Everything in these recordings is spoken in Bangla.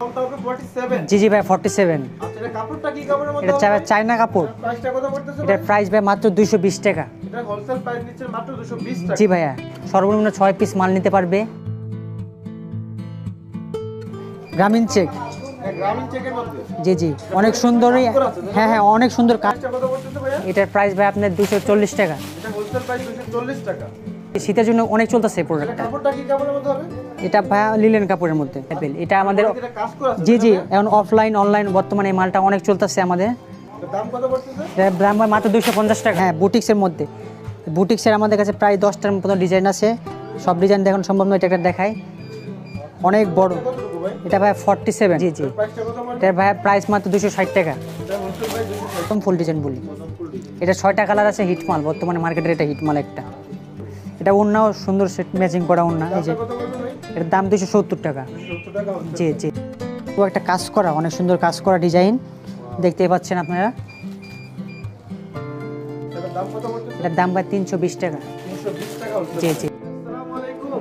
দামটা হবে 47 জি জি ভাই ফর্টি সেভেন আচ্ছা এটা মধ্যে এটা চায়না কাপড়। এটার প্রাইস ভাই মাত্র দুইশো বিশ টাকা। এটা হোলসেল প্রাইস নিচ্ছে মাত্র 220 টাকা। জি ভাইয়া সর্বনিম্ন ছয় পিস মাল নিতে পারবে। গ্রামীণ চেক মধ্যে। জি জি অনেক সুন্দরই হ্যাঁ হ্যাঁ অনেক সুন্দর কাজ এটার প্রাইস ভাই আপনার দুশো চল্লিশ টাকা। এটা হোলসেল প্রাইস 240 টাকা। শীতের জন্য অনেক চলতেছে প্রোডাক্টটা এটা ভাইয়া লিলেন কাপড়ের মধ্যে। এটা আমাদের এটা জি জি এখন অফলাইন অনলাইন বর্তমানে এই মালটা অনেক চলতেছে আমাদের। দাম মাত্র দুশো পঞ্চাশ টাকা। হ্যাঁ বুটিক্সের মধ্যে। বুটিক্সের আমাদের কাছে প্রায় দশটার মতো ডিজাইন আছে। সব ডিজাইন দেখানো সম্ভব নয় এটা একটা দেখাই। অনেক বড়। এটা ভাই? ফর্টি সেভেন জি জি। কত ভাই প্রাইস মাত্র দুশো ষাট টাকা। এটা হোলসেল প্রাইস 260 একদম ফুল ডিজাইন বলি। এটা ছয়টা কালার আছে হিট মাল। বর্তমানে মার্কেটের এটা হিট মাল একটা। এটা অন্যও সুন্দর সেট ম্যাচিং করা অন্য এই যে এটার দাম দুশো সত্তর টাকা। 70 টাকা হচ্ছে জি জি। ও একটা কাজ করা অনেক সুন্দর কাজ করা ডিজাইন। দেখতেই পাচ্ছেন আপনারা। এটার দাম ভাই তিনশো বিশ টাকা। 320 টাকা হচ্ছে জি জি।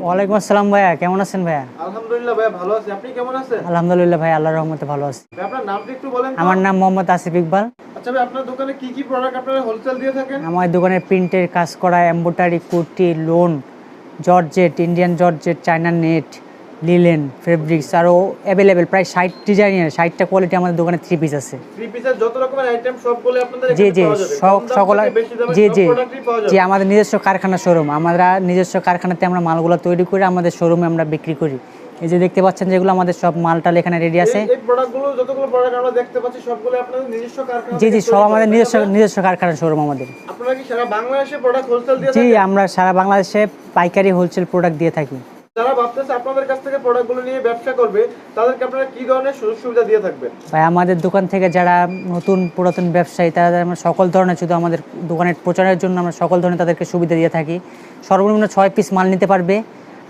ওয়ালাইকুম আসসালাম ভাইয়া কেমন আছেন ভাইয়া? আলহামদুলিল্লাহ ভাই ভালো আছি। আপনি কেমন আছেন? আলহামদুলিল্লাহ ভাই আল্লাহর রহমতে ভালো আছি। আপনার নামটা একটু বলেন আমার নাম মোহাম্মদ আসিফ ইকবাল। আচ্ছা ভাই আপনার দোকানে কি কি প্রোডাক্ট আপনারা হোলসেল দিয়ে থাকেন? আমার দোকানে প্রিন্টের কাজ করা embroidery kurti lawn georgette Indian georgette China net linen fabrics আরও অ্যাভেলেবেল প্রায় ষাট ডিজাইনের ষাটটা কোয়ালিটি আমাদের দোকানে থ্রি পিস আছে। জি জি সব সকল থেকে যে যে জি জি। জি আমাদের নিজস্ব কারখানা শোরুম আমরা নিজস্ব কারখানাতে আমরা মালগুলো তৈরি করি আমাদের শোরুমে আমরা বিক্রি করি। এই যে দেখতে পাচ্ছেন যেগুলো আমাদের সব মালটাল এখানে রেডি আছে। জি জি সব আমাদের নিজস্ব নিজস্ব কারখানা শোরুম আমাদের। জি আমরা সারা বাংলাদেশে পাইকারি হোলসেল প্রোডাক্ট দিয়ে থাকি। যারা ভাবতেছে আপনাদের কাছ থেকে প্রোডাক্টগুলো নিয়ে ব্যবসা করবে তাদেরকে আপনারা কি ধরনের সুযোগ সুবিধা দিয়ে থাকবেন? ভাই আমাদের দোকান থেকে যারা নতুন পুরাতন ব্যবসায়ী তারা আমরা সকল ধরনের শুধু আমাদের দোকানের প্রচারের জন্য আমরা সকল ধরনের তাদেরকে সুবিধা দিয়ে থাকি। সর্বনিম্ন ছয় পিস মাল নিতে পারবে।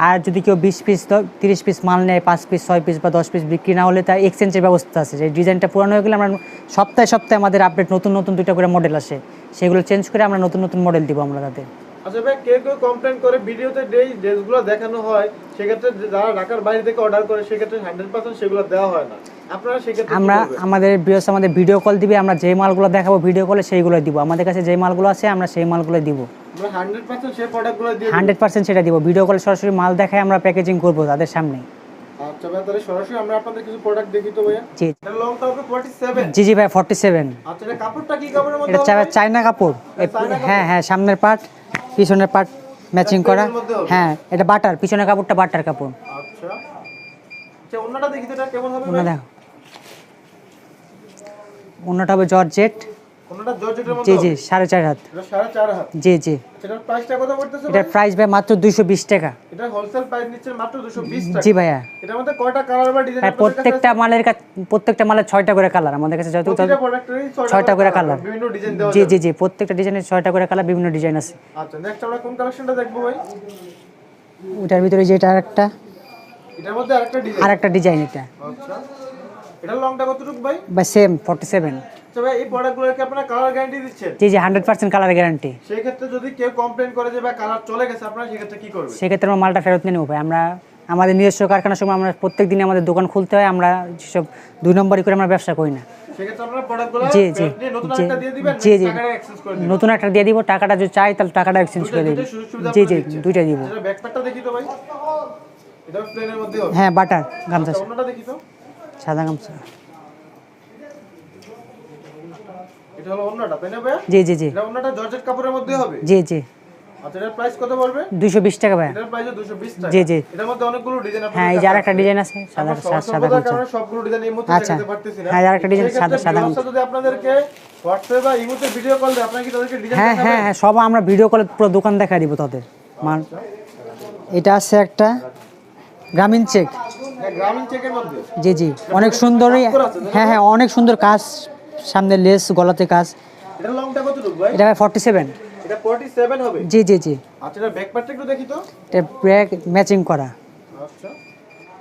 আর যদি কেউ বিশ পিস তিরিশ পিস মাল নেয়, পাঁচ পিস ছয় পিস বা দশ পিস বিক্রি না হলে তার এক্সচেঞ্জের ব্যবস্থা আছে। যে ডিজাইনটা পুরানো হয়ে গেলে আমরা সপ্তাহে সপ্তাহে আমাদের আপডেট নতুন নতুন দুইটা করে মডেল আসে। সেগুলো চেঞ্জ করে আমরা নতুন নতুন মডেল দিব আমরা তাদের। আচ্ছা ভাই কেউ কেউ কমপ্লেন করে ভিডিওতে যেই ড্রেসগুলো দেখানো হয় সেক্ষেত্রে যারা ঢাকার বাইরে থেকে অর্ডার করে সেক্ষেত্রে হান্ড্রেড পার্সেন্ট সেগুলো দেওয়া হয় না। আপনারা সেক্ষেত্রে আমরা আমাদের বিয়স আমাদের ভিডিও কল দিবে আমরা যে মালগুলো দেখাবো ভিডিও কলে সেইগুলো দিব। আমাদের কাছে যে মালগুলো আছে আমরা সেই মালগুলো দিব। হান্ড্রেড পার্সেন্ট সেটা দিব। ভিডিও কলে সরাসরি মাল দেখায় আমরা প্যাকেজিং করব তাদের সামনে। আচ্ছা ভাই তাহলে সরাসরি আমরা আপনাদের কিছু প্রোডাক্ট দেখি তো ভাইয়া। জি। লংটা হবে 47 জি জি ভাই ফর্টি সেভেন আচ্ছা এটা কাপড়টা কি কাপড়ের মধ্যে এটা কাপড় চায়না কাপড়? হ্যাঁ হ্যাঁ সামনের পার্ট পিছনের পার্ট ম্যাচিং করা? হ্যাঁ এটা বাটার পিছনের কাপড়টা বাটার কাপড়। আচ্ছা। আচ্ছা দেখি তো এটা কেমন হবে দেখো। অন্যটা হবে জর্জেট। জি জি সাড়ে চার হাত। এটা জি জি। এটার প্রাইস ভাই? মাত্র দুইশো বিশ টাকা। এটা হোলসেল প্রাইস নিচ্ছে মাত্র 220 টাকা। জি ভাইয়া। প্রত্যেকটা মালের প্রত্যেকটা মালের ছয়টা করে কালার আমাদের কাছে যত ছয়টা করে কালার বিভিন্ন ডিজাইন জি জি জি প্রত্যেকটা ডিজাইনের ছয়টা করে কালার বিভিন্ন ডিজাইন আছে। আচ্ছা ওটার ভিতরে যেটা আরেকটা। এটার মধ্যে আরেকটা ডিজাইন আর একটা ডিজাইন এটা। আচ্ছা। এটার লংটা কতটুকু ভাই? বা সেম ফর্টি সেভেন আচ্ছা ভাই এই প্রোডাক্টগুলোকে আপনারা কালার গ্যারান্টি দিচ্ছেন? জি জি হান্ড্রেড পার্সেন্ট কালার গ্যারান্টি সেই ক্ষেত্রে যদি কেউ কমপ্লেন করে যে ভাই কালার চলে গেছে আপনারা সেক্ষেত্রে কি করবেন? সেক্ষেত্রে আমরা মালটা ফেরত নিয়ে নেব ভাই। আমরা আমাদের নিজস্ব কারখানার সময় আমরা প্রত্যেক দিনে আমাদের দোকান খুলতে হয় আমরা সব দুই নম্বরই করে আমরা ব্যবসা করি না। জি, জি, নতুন জি, একটা দিয়ে জি, নতুন একটা দিয়ে দিব টাকাটা যদি চাই তাহলে টাকাটা এক্সচেঞ্জ করে দিব। জি জি। দুইটা দিব। হবে হ্যাঁ বাটার গামছা। আচ্ছা, সাদা গামছা। এটা হলো অন্যটা তাই না ভাই জি জি জি। এটা অন্যটা জর্জেট কাপড়ের মধ্যে হবে? জি জি। আচ্ছা এটার প্রাইস কত পড়বে? দুইশো বিশ টাকা ভাই এটার প্রাইস 220 টাকা। জি জি। এটার মধ্যে অনেকগুলো ডিজাইন হ্যাঁ এই যে আর একটা ডিজাইন আছে সাদা সাদা কারণে সবগুলো ডিজাইন এই মুহূর্তে আচ্ছা। দেখাতে পারতেছি না। হ্যাঁ, আর একটা ডিজাইন সাদা- সাদা যদি আপনাদেরকে হোয়াটসঅ্যাপ বা ইমোতে ভিডিও কল দেয় আপনারা কি তাদেরকে ডিজাইন হ্যাঁ হ্যাঁ হ্যাঁ সব আমরা ভিডিও কলে পুরো দোকান দেখা দিব তাদের। মাল এটা আছে একটা গ্রামীণ চেক গ্রামীণ চেকের মধ্যে? জি জি। অনেক সুন্দরই হ্যাঁ হ্যাঁ অনেক সুন্দর কাজ সামনে লেস গলাতে কাজ। এটা লংটা কতটুকু ভাই? এটা ফর্টি সেভেন এটা 47 হবে? জি জি জি। আচ্ছা এটা ব্যাক পার্টটা একটু দেখি তো। এটা ব্যাগ ম্যাচিং করা। আচ্ছা।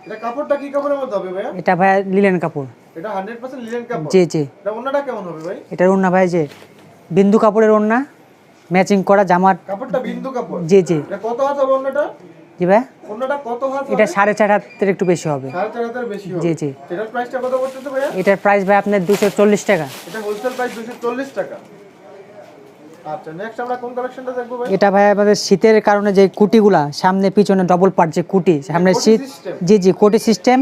এটা কাপড়টা কি কাপড়ের মধ্যে হবে ভাইয়া? এটা ভাই লিলেন কাপড়। এটা 100% লিনেন কাপড়। জি জি। এটা ওন্নাটা কেমন হবে ভাই? এটার ওড়না ভাই যে বিন্দু কাপড়ের ওড়না ম্যাচিং করা জামার কাপড়টা বিন্দু কাপড়? জি জি। এটা কত আছে হবে ওন্নাটা? জি ভাই। কত এটা সাড়ে চার হাতের একটু বেশি হবে। জি, জি। এটার প্রাইসটা কত পড়তেছে ভাইয়া? এটার প্রাইস ভাই আপনার দুশো চল্লিশ টাকা। এটা হোলসেল প্রাইস দুশো চল্লিশ টাকা। আচ্ছা এটা ভাই আমাদের শীতের কারণে যে কুটিগুলা সামনে পিছনে ডবল পার্ট যে কুটি সামনে শীত জি জি কোটি সিস্টেম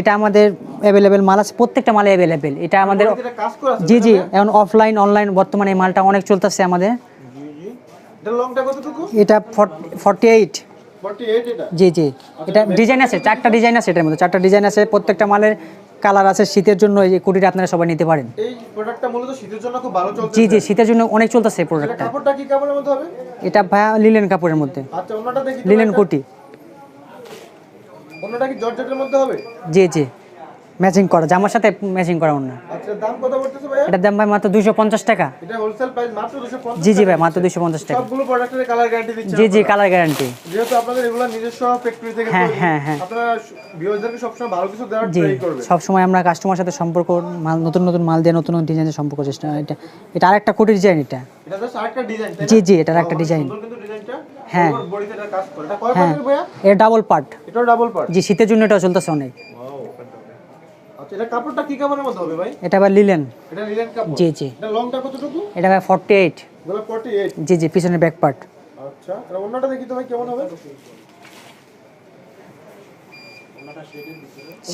এটা আমাদের অ্যাভেলেবেল মাল আছে প্রত্যেকটা মালে অ্যাভেলেবেল এটা আমাদের জি জি এখন অফলাইন অনলাইন বর্তমানে মালটা অনেক চলতেছে আমাদের। এটা ফর্টি এইট 48 এটা জি জি। এটা ডিজাইন আছে চারটা ডিজাইন আছে এটার মধ্যে। চারটা ডিজাইন আছে প্রত্যেকটা মালের কালার আছে শীতের জন্য এই কুটিটা আপনারা সবাই নিতে পারেন। এই প্রোডাক্টটা মূলত শীতের জন্য খুব ভালো চলছে জি জি শীতের জন্য অনেক চলতেছে এই প্রোডাক্টটা কাপড়টা কি কাপড়ের মধ্যে হবে? এটা ভায়া লিলেন কাপড়ের মধ্যে। আচ্ছা দেখি লিলেন। কোটি। অন্যটা কি জর্জেটের মধ্যে হবে? জি জি। ম্যাচিং করা জামার সাথে ম্যাচিং করা অন্য আচ্ছা দাম কত পড়তেছে ভাইয়া? এটার দাম ভাই মাত্র দুইশো পঞ্চাশ টাকা। এটা হোলসেল প্রাইস মাত্র 250 জি জি ভাই মাত্র দুইশো পঞ্চাশ টাকা। সবগুলো প্রোডাক্টের কালার গ্যারান্টি দিচ্ছে জি জি কালার গ্যারান্টি যেহেতু আপনাদের এগুলো নিজস্ব ফ্যাক্টরি থেকে হ্যাঁ, হ্যাঁ, হ্যাঁ। আপনারা ভিউয়ারদেরকে সবসময় ভালো কিছু দেওয়ার ট্রাই করবেন। সবসময় আমরা কাস্টমার সাথে সম্পর্ক মাল নতুন নতুন মাল দিয়ে নতুন নতুন ডিজাইনের সম্পর্ক চেষ্টা এটা এটা আরেকটা কোটি ডিজাইন এটা। এটা জাস্ট আরেকটা ডিজাইন জি জি এটার একটা ডিজাইন কিন্তু ডিজাইনটা হ্যাঁ। বডিতে এটা কাজ করে। এটা কয় হ্যাঁ। পার্টের ভাইয়া? এটা ডাবল পার্ট এটাও ডাবল পার্ট জি শীতের জন্য এটা চলতেছে অনেক। আচ্ছা এটা কাপড়টা কি কাপড়ের মধ্যে হবে ভাই? এটা আবার লিলেন এটা লিলেন কাপড়? জি জি। এটা লংটা কতটুকু? এটা ভাই ফর্টি এইট বলে 48 জি জি পিছনের ব্যাক পার্ট আচ্ছা এটা অন্যটা দেখি তো ভাই কেমন হবে।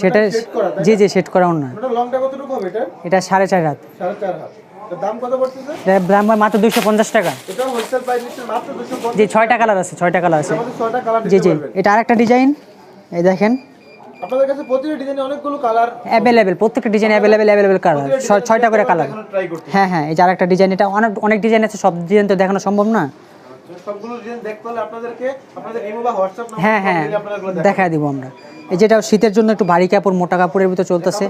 সেটা জি জি সেট করা অন্য। ওটা লংটা কতটুকু হবে এটা? হাত। সাড়ে চার হাত। দাম কত পড়তেছে? দাম মাত্র দুইশো পঞ্চাশ টাকা। এটাও হোলসেল প্রাইস মাত্র 250 জি ছয়টা কালার আছে ছয়টা কালার আছে। কালার জি জি। এটা আরেকটা ডিজাইন এই দেখেন। আপনাদের কাছে প্রতিটা ডিজাইনে অনেকগুলো কালার অ্যাভেলেবেল প্রত্যেকটা ডিজাইন অ্যাভেলেবেল অ্যাভেলেবেল কালার ছয়টা করে কালার হ্যাঁ হ্যাঁ এই যে আরেকটা ডিজাইন এটা অনেক অনেক ডিজাইন আছে সব ডিজাইন তো দেখানো সম্ভব না? আচ্ছা, সবগুলো ডিজাইন দেখতে হলে আপনাদেরকে আপনাদের ইমো বা হোয়াটসঅ্যাপ নাম্বার হ্যাঁ হ্যাঁ এগুলো দিব আমরা। এই যেটা শীতের জন্য একটু ভারী কাপড় মোটা কাপড়ের ভিতর চলতেছে।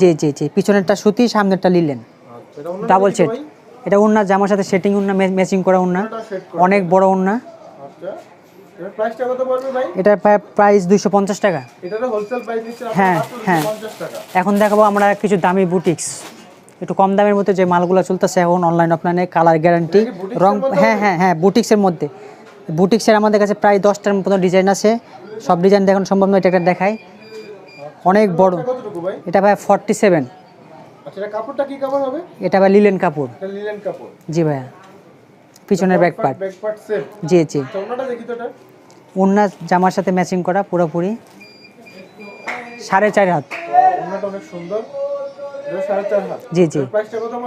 জি জি জি পিছনেরটা সুতি সামনেরটা লিলেন। আচ্ছা ডাবল সেট এটা উন্না জামার সাথে সেটিং উন্না ম্যাচিং করা সেট অনেক বড় উন্না আচ্ছা। প্রাইসটা কত পড়বে ভাই? এটার প্রাইস দুইশো পঞ্চাশ টাকা। এটারও হোলসেল প্রাইস নিচ্ছে হ্যাঁ, হ্যাঁ। টাকা। এখন দেখাবো আমরা কিছু দামি বুটিক্স একটু কম দামের মধ্যে যে মালগুলো চলতেছে এখন অনলাইন অফলাইনে কালার গ্যারান্টি এটা রং হ্যাঁ হ্যাঁ হ্যাঁ বুটিক্সের মধ্যে। বুটিক্সের আমাদের কাছে প্রায় দশটার মতো ডিজাইন আছে। সব ডিজাইন দেখানো সম্ভব নয় এটা একটা দেখাই। অনেক বড়। এটা ভাই ফর্টি সেভেন আচ্ছা এটা হবে? এটা ভাই লিলেন কাপড়। এটা জি ভাইয়া। পিছনের ব্যাক পার্ট জি জি। উন্না জামার সাথে ম্যাচিং করা পুরোপুরি। সাড়ে চার হাত। জি জি।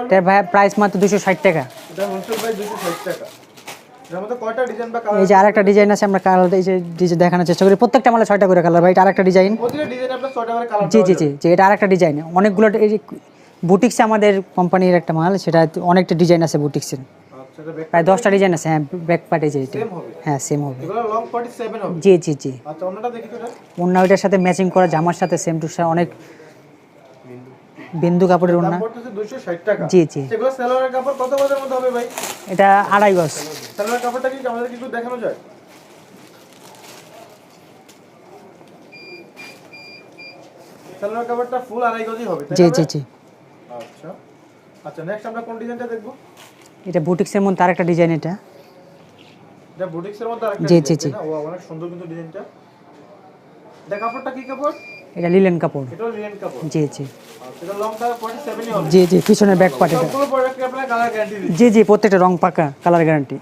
এটার ভাই প্রাইস মাত্র দুশো ষাট টাকা। এটা হোলসেল প্রাইস 260 টাকা। এর মধ্যে কয়টা ডিজাইন বা এই যে আরেকটা ডিজাইন আছে আমরা কালার এই যে ডিজাইন দেখানোর চেষ্টা করি। প্রত্যেকটা মালে ছয়টা করে কালার ভাই এটা আরেকটা ডিজাইন জি জি জি জি এটা আরেকটা ডিজাইন অনেকগুলো এই বুটিক্সে আমাদের কোম্পানির একটা মাল সেটা অনেকটা ডিজাইন আছে বুটিক্সের প্রায় দশটা ডিজাইন আছে হ্যাঁ ব্যাক পার্টে যে এটা হ্যাঁ সেম হবে। এগুলো লং 47 হবে? জি জি জি। আচ্ছা ওন্না ওইটার সাথে ম্যাচিং করা জামার সাথে সেম টু অনেক বিন্দু কাপড়ের দাম ওন্না পড়তেছে 260 টাকা। জি জি। কাপড় কত হবে ভাই? এটা আড়াই গজ। সালোয়ার কাপড়টা কি আমাদের একটু দেখানো যায়? সালোয়ার কাপড়টা ফুল আড়াই গজই হবে জি জি জি। আচ্ছা। আচ্ছা নেক্সট আমরা কোন ডিজাইনটা দেখব? এটা বুটিক্সের মধ্যে আরেকটা ডিজাইন এটা। এটা বুটিক্সের মধ্যে আরেকটা জি, ডিজাইন, জি, জি। ও অনেক সুন্দর কিন্তু ডিজাইনটা এটা কাপড়টা কি কাপড়? এটা লিলেন কাপড়। এটাও লিনেন কাপড়। জি জি। আচ্ছা এটা লং কালার 47 ই হবে। জি জি পিছনের ব্যাক পার্ট এটা। সবগুলো প্রোডাক্টে আপনারা কালার গ্যারান্টি দিচ্ছেন জি জি প্রত্যেকটা রং পাকা কালার গ্যারান্টি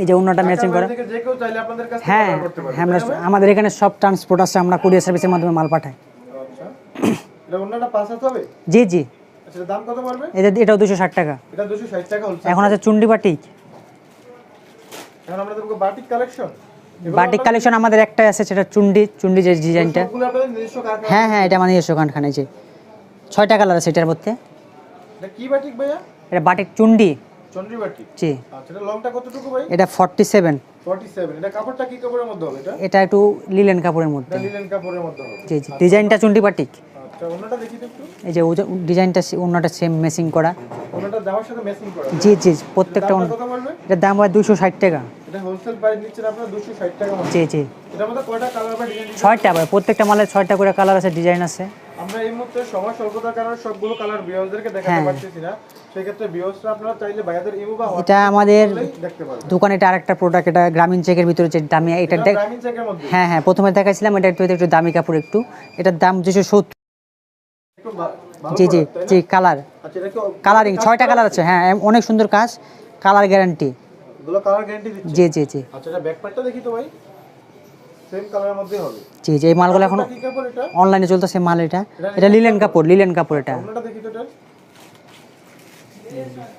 এই যে অন্যটা ম্যাচিং করা। থেকে যে কেউ চাইলে আপনাদের কাছে হ্যাঁ অর্ডার করতে পারবে হ্যাঁ আমরা আমাদের এখানে সব ট্রান্সপোর্ট আছে আমরা কুরিয়ার সার্ভিসের মাধ্যমে মাল পাঠাই। আচ্ছা। এটা অন্যটা পাঁচ হাত হবে? জি জি। দাম কত পড়বে? এটা এটাও দুশো ষাট টাকা। এটা 260 টাকা এখন আছে চুন্ডি বাটিক। এখন আমরা দেখব বাটিক কালেকশন বাটিক কালেকশন আমাদের একটাই আছে সেটা চুন্ডি চুন্ডি যে ডিজাইনটা। হ্যাঁ হ্যাঁ এটা আমাদের নিজস্ব কারখানায় যে। ছয়টা কালার আছে এটার মধ্যে। এটা কি বাটিক ভাইয়া? এটা বাটিক চুন্ডি। চন্দ্রী বাটিক। জি। আচ্ছা এটা লংটা কতটুকু ভাই? এটা ফর্টি সেভেন 47 এটা কাপড়টা কি কাপড়ের মধ্যে হবে এটা? এটা একটু লিলেন কাপড়ের মধ্যে। লিনেন কাপড়ের মধ্যে হবে। জি জি। ডিজাইনটা চুন্ডি বাটিক। এই যে ডিজাইনটা অন্যটা সেম মেসিং করা। জি জি প্রত্যেকটা এটার দাম হয় দুশো ষাট টাকা। এটা হোলসেল প্রাইস নিচ্ছেন আপনারা 260 টাকা মতো। জি জি। ছয়টা আবার প্রত্যেকটা মালের ছয়টা করে কালার আছে ডিজাইন আছে। আমরা এই মুহূর্তে সময় স্বল্পতার কারণে সবগুলো কালার বিয়ারদেরকে দেখাতে হ্যাঁ। পারতেছি না। সেক্ষেত্রে বিয়ারসরা আপনারা চাইলে ভাইয়াদের ইমো বা এটা আমাদের দোকানে এটা আরেকটা প্রোডাক্ট এটা গ্রামীণ চেকের ভিতরে যে দামি এটা এটা দেখ গ্রামীণ চেকের মধ্যে। হ্যাঁ হ্যাঁ প্রথমে দেখাইছিলাম এটা একটু একটু দামি কাপড় একটু। এটার দাম দুশো সত্তর একটু ভা- ভালো জি জি? জি কালার আচ্ছা কালারিং ছয়টা কালার আছে হ্যাঁ অনেক সুন্দর কাজ কালার গ্যারান্টি জি জি জি। আচ্ছা দেখি তো ভাই। হবে। জি জি এই মালগুলো এখন অনলাইনে চলতেছে মাল এটা। এটা লিলেন কাপড় লিলেন কাপড় এটা।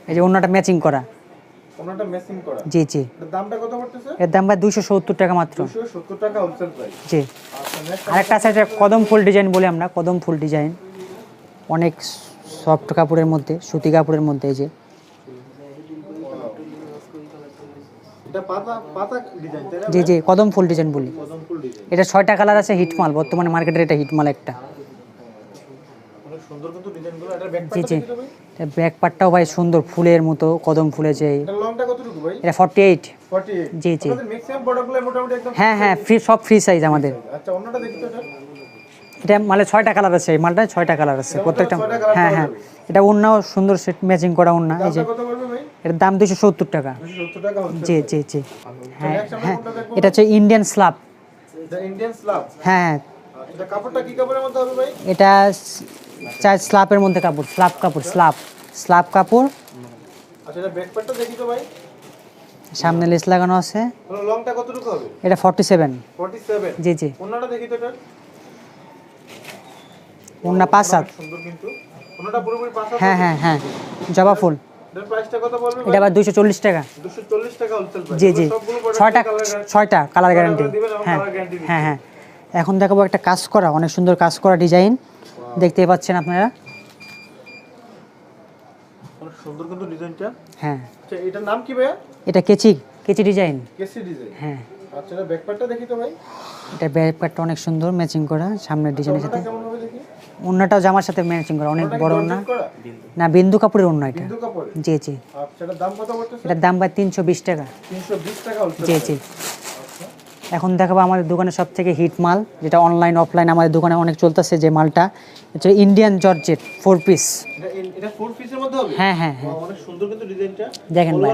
এই যে অন্যটা ম্যাচিং করা। জি জি। এর দাম ভাই দুশো সত্তর টাকা মাত্র। 270 টাকা হোলসেল প্রাইস জি। আচ্ছা আরেকটা আছে কদম ফুল ডিজাইন বলে আমরা কদম ফুল ডিজাইন অনেক সফট কাপড়ের মধ্যে সুতি কাপড়ের মধ্যে যে। জি জি কদম ফুল ডিজাইন বলি। এটা ছয়টা কালার আছে হিট মাল বর্তমানে মার্কেটের এটা হিট মাল একটা। জি জি। ব্যাক পার্টটাও ভাই সুন্দর ফুলের মতো কদম ফুলে যে। এটা ফর্টি এইট জি, জি। হ্যাঁ হ্যাঁ ফ্রি সব ফ্রি সাইজ আমাদের। আচ্ছা এটা মালে ছয়টা কালার আছে এই মালটায় ছয়টা কালার আছে প্রত্যেকটা হ্যাঁ হ্যাঁ। এটা অন্যও সুন্দর সেট ম্যাচিং করা অন্য এই যে এটার দাম দুশো সত্তর টাকা। 270 টাকা হচ্ছে। জি জি জি। হ্যাঁ হ্যাঁ। এটা হচ্ছে ইন্ডিয়ান স্ল্যাব এটা ইন্ডিয়ান স্ল্যাব হ্যাঁ হ্যাঁ। এটা কাপড়টা কি কাপড়ের মধ্যে হবে ভাই? এটা চার স্ল্যাবের মধ্যে কাপড় স্ল্যাব কাপড় স্ল্যাব স্ল্যাব কাপড়। আচ্ছা সামনে লেস লাগানো আছে। লংটা কতটুকু হবে? এটা ফর্টি সেভেন 47 জি জি। অন্যটা দেখি তো এটা। অন্য পাঁচ সাত হ্যাঁ হ্যাঁ হ্যাঁ জবা ফুল। এটা আবার দুশো চল্লিশ টাকা। 240 টাকা হোলসেল প্রাইস জি জি। ছয়টা ছয়টা কালার গ্যারান্টি হ্যাঁ। হ্যাঁ হ্যাঁ। এখন দেখাবো একটা কাজ করা অনেক সুন্দর কাজ করা ডিজাইন দেখতেই পাচ্ছেন আপনারা? সুন্দর কিন্তু ডিজাইনটা হ্যাঁ। আচ্ছা এটার নাম কি ভাইয়া? এটা কেচি কেচি ডিজাইন কেসি ডিজাইন হ্যাঁ। আচ্ছা দেখি তো ভাই। এটা ব্যাক অনেক সুন্দর ম্যাচিং করা সামনের ডিজাইনের সাথে। কেমন হবে দেখি? অন্যটাও জামার সাথে ম্যাচিং করা অনেক বড় georgette না? বিন্দু কাপড়ের অন্য এটা। জি জি। আচ্ছা এটার দাম ভাই তিনশো বিশ টাকা। 320 টাকা হোলসেল জি জি। এখন দেখাবো আমাদের দোকানে সব থেকে হিট মাল যেটা অনলাইন অফলাইন আমাদের দোকানে অনেক চলতেছে যে মালটা। হচ্ছে ইন্ডিয়ান জর্জেট ফোর পিস এটা এটা ফোর পিসের মধ্যে হবে? হ্যাঁ হ্যাঁ হ্যাঁ। অনেক সুন্দর কিন্তু ডিজাইনটা। দেখেন ভাই।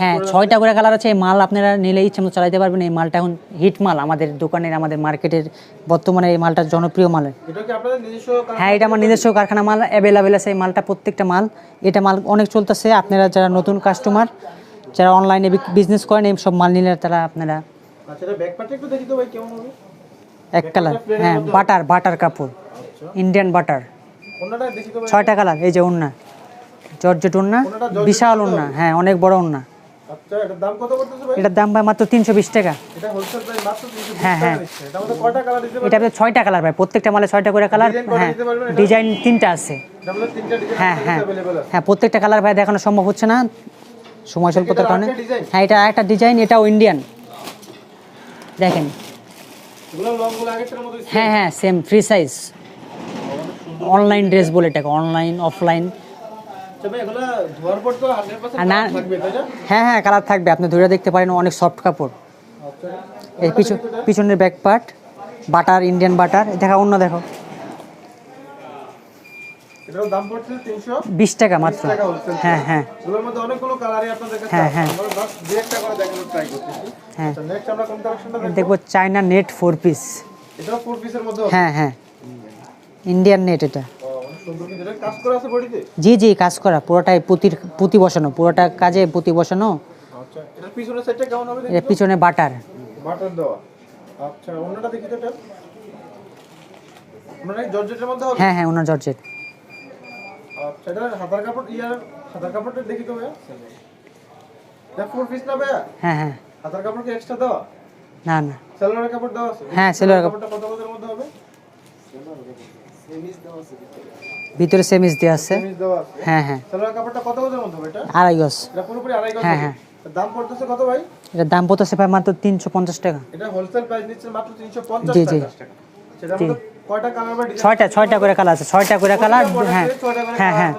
হ্যাঁ ছয়টা করে কালার আছে এই মাল আপনারা নিলে ইচ্ছে মতো চালাতে পারবেন। এই মালটা এখন হিট মাল আমাদের দোকানের আমাদের মার্কেটের বর্তমানে এই মালটা জনপ্রিয় মাল এটা কি আপনাদের নিজস্ব হ্যাঁ এটা আমার নিজস্ব কারখানা মাল অ্যাভেলেবেল আছে এই মালটা প্রত্যেকটা মাল। এটা মাল অনেক চলতেছে আপনারা যারা নতুন কাস্টমার যারা অনলাইনে বিজনেস করেন এই সব মাল নিলে তারা আপনারা আচ্ছা এটা ব্যাক পার্টটা একটু দেখি তো ভাই কেমন হবে? এক কালার হ্যাঁ বাটার বাটার কাপড়। ইন্ডিয়ান বাটার ছয় টাকা লাগে এই যে উন্না। জর্জেট উন্না বিশাল উন্না হ্যাঁ অনেক বড় উন্না। এটার দাম ভাই? মাত্র তিনশো বিশ টাকা। হ্যাঁ হ্যাঁ। এটা ছয়টা কালার ভাই প্রত্যেকটা মালে ছয়টা করে কালার হ্যাঁ ডিজাইন তিনটা আছে। হ্যাঁ হ্যাঁ হ্যাঁ প্রত্যেকটা কালার ভাই দেখানো সম্ভব হচ্ছে না। সময় স্বল্পতার কারণে। হ্যাঁ এটা একটা ডিজাইন এটাও ইন্ডিয়ান দেখেন। হ্যাঁ হ্যাঁ same free size online dress বলে এটাকে অনলাইন অফলাইন তবে এগুলো ধোয়ার পর তো 100% আর না- হ্যাঁ হ্যাঁ কালার থাকবে। আপনি ধরে দেখতে পারেন অনেক সফট কাপড়। আচ্ছা। এই পিছন পিছনের back part butter Indian butter দেখা অন্য দেখো। এটার দাম পড়ছে 300 বিশ টাকা মাত্র। হ্যাঁ হ্যাঁ। আপনাদের কাছে হ্যাঁ, হ্যাঁ। হ্যাঁ। আচ্ছা কোন কালেকশনটা দেখব? চায়না নেট ফোর পিস হ্যাঁ হ্যাঁ। ইন্ডিয়ান নেট এটা। জি জি কাজ করা পুরোটাই পুতির পুঁতি বসানো পুরোটা কাজে পুঁতি বসানো। পিছনে বাটার। বাটার দেওয়া আচ্ছা অন্যটা দেখি তো এটা অন্যটা জর্জেটের মধ্যে হবে হ্যাঁ হ্যাঁ ওনার জর্জেট। আচ্ছা এটা হাতার কাপড় ইয়ার হাতার কাপড়টা দেখি তো ভাইয়া এটা ফোর পিস না ভাইয়া হ্যাঁ হ্যাঁ। হাতার কাপড় কি এক্সট্রা দেওয়া না না। সেলোয়ারের কাপড় দেওয়া আছে? হ্যাঁ, সেলোয়ারের কাপড়টা কত মধ্যে হবে? ভিতরে সেমিস দেওয়া আছে? হ্যাঁ হ্যাঁ। সেলোয়ার কাপড়টা কত গজের মধ্যে হবে এটা? আড়াই গজ। এটা পুরোপুরি আড়াই গজ হ্যাঁ, হ্যাঁ। দাম পড়তেছে কত ভাই? এটার দাম পড়তেছে প্রায় মাত্র তিনশো পঞ্চাশ টাকা। এটা হোলসেল প্রাইস নিচ্ছে মাত্র 350 জি, টাকা। জি। জি। সেটা মধ্যে কয়টা কালার বা ডিজাইন ছয়টা ছয়টা করে কালার আছে। ছয়টা করে কালার হ্যাঁ। হ্যাঁ হ্যাঁ।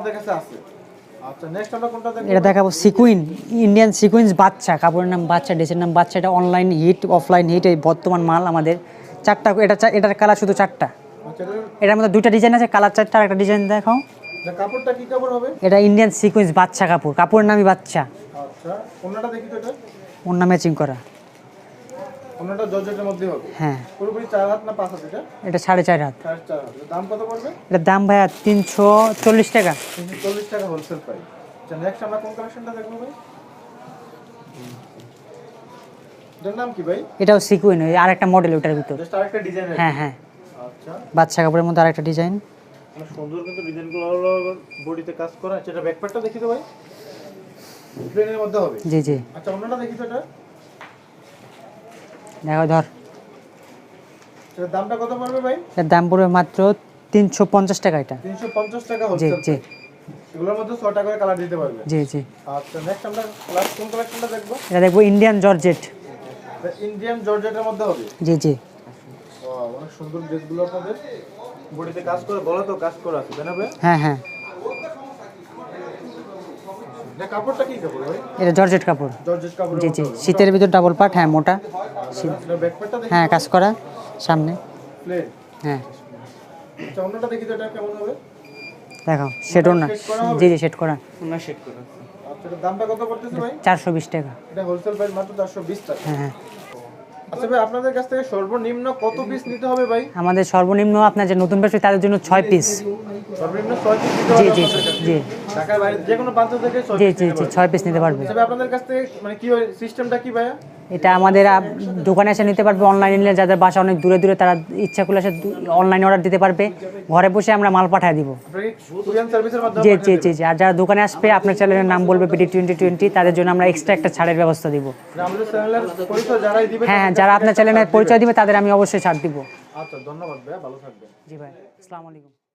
আচ্ছা নেক্সট আমরা কোনটা দেখব? এটা দেখাবো সিকুইন ইন্ডিয়ান সিকুইন্স বাচ্চা কাপড়ের নাম বাচ্চা ড্রেসের নাম বাচ্চা। এটা অনলাইন হিট অফলাইন হিট এই বর্তমান মাল আমাদের। চারটা এটা এটার কালার শুধু চারটা। এটার- মধ্যে দুইটা ডিজাইন আছে কালার চারটা আর একটা ডিজাইন দেখাও। এটা কাপড়টা কি কাপড় হবে? এটা ইন্ডিয়ান সিকোয়েন্স বাচ্চা কাপড় কাপড়ের নামই বাচ্চা। আচ্ছা অন্যটা দেখি তো এটা। অন্য ম্যাচিং করা। অন্যটা জর্জেটের মধ্যে হবে? হ্যাঁ। পুরোপুরি চার হাত না পাঁচ হাত এটা? এটা সাড়ে চার হাত। সাড়ে চার হাত। দাম কত পড়বে? এটার দাম ভাইয়া তিনশো চল্লিশ টাকা। তিনশো চল্লিশ টাকা হোলসেল প্রাইস আচ্ছা নেক্সট আমরা কোন কালেকশনটা দেখব ভাই? এটার নাম কি ভাই? এটাও আরেকটা মডেল ওটার ভিতর। জাস্ট আরেকটা ডিজাইন হ্যাঁ হ্যাঁ। বাচ্চা কাপড়ের মধ্যে আরেকটা ডিজাইন। সুন্দর কিন্তু ডিজাইনগুলো হলো বডিতে কাজ করা আচ্ছা এটা ব্যাকপ্যাকটা দেখি তো ভাই। প্লেনের মধ্যে হবে? জি জি। আচ্ছা অন্যটা দেখি তো এটা। দেখো ধর। এটার দামটা কত পড়বে ভাই? এর দাম পড়বে মাত্র তিনশো পঞ্চাশ টাকা এটা। তিনশো পঞ্চাশ টাকা জি জি। এগুলোর মধ্যে ছটা করে কালার দিতে পারবে। জি জি। আচ্ছা নেক্সট আমরা লাস্ট কোন কালেকশনটা দেখব? এটা দেখব ইন্ডিয়ান জর্জেট ইন্ডিয়ান জর্জেটের মধ্যে হবে। জি জি। অনেক সুন্দর ড্রেসগুলো আপনাদের। বডিতে কাজ করে বলা তো কাজ করা আছে না ভাই? হ্যাঁ হ্যাঁ। এটা কাপড়টা কি কাপড় ভাই? এটা জর্জেট কাপড়। জর্জেট কাপড় জি জি। শীতের ভিতর ডাবল পার্ট হ্যাঁ মোটা। হ্যাঁ কাজ করা সামনে। হ্যাঁ। আচ্ছা অন্যটা দেখি তো এটা কেমন হবে? দেখো সেটও না? জি জি সেট করা। আচ্ছা দামটা কত পড়তেছে ভাই? চারশো বিশ টাকা। এটা হোলসেল প্রাইস মাত্র চারশো বিশ টাকা। হ্যাঁ হ্যাঁ। আচ্ছা ভাই আপনাদের কাছ থেকে সর্বনিম্ন কত পিস নিতে হবে ভাই? আমাদের সর্বনিম্ন আপনার যে নতুন ব্যবসায়ী তাদের জন্য ছয় পিস সর্বনিম্ন 6 পিস জি জি জি। ঢাকার বাইরে যে কোনো প্রান্ত থেকে ছয় জি জি জি 6 পিস নিতে পারবে তবে আপনাদের কাছ থেকে মানে কি সিস্টেমটা কি ভাইয়া? এটা আমাদের দোকানে এসে নিতে পারবে অনলাইনে নিলে যাদের বাসা অনেক দূরে দূরে তারা ইচ্ছা করলে এসে অনলাইনে অর্ডার দিতে পারবে। ঘরে বসে আমরা মাল পাঠিয়ে দিব। জি জি জি জি। আর যারা দোকানে আসবে আপনার চ্যানেলের নাম বলবে পিডি টোয়েন্টি টোয়েন্টি তাদের জন্য আমরা এক্সট্রা একটা ছাড়ের ব্যবস্থা দিব। দিবে হ্যাঁ হ্যাঁ যারা আপনার চ্যানেলের পরিচয় দিবে তাদের আমি অবশ্যই ছাড় দিব। আচ্ছা ধন্যবাদ ভাইয়া ভালো থাকবেন। জি ভাই আসসালামু আলাইকুম।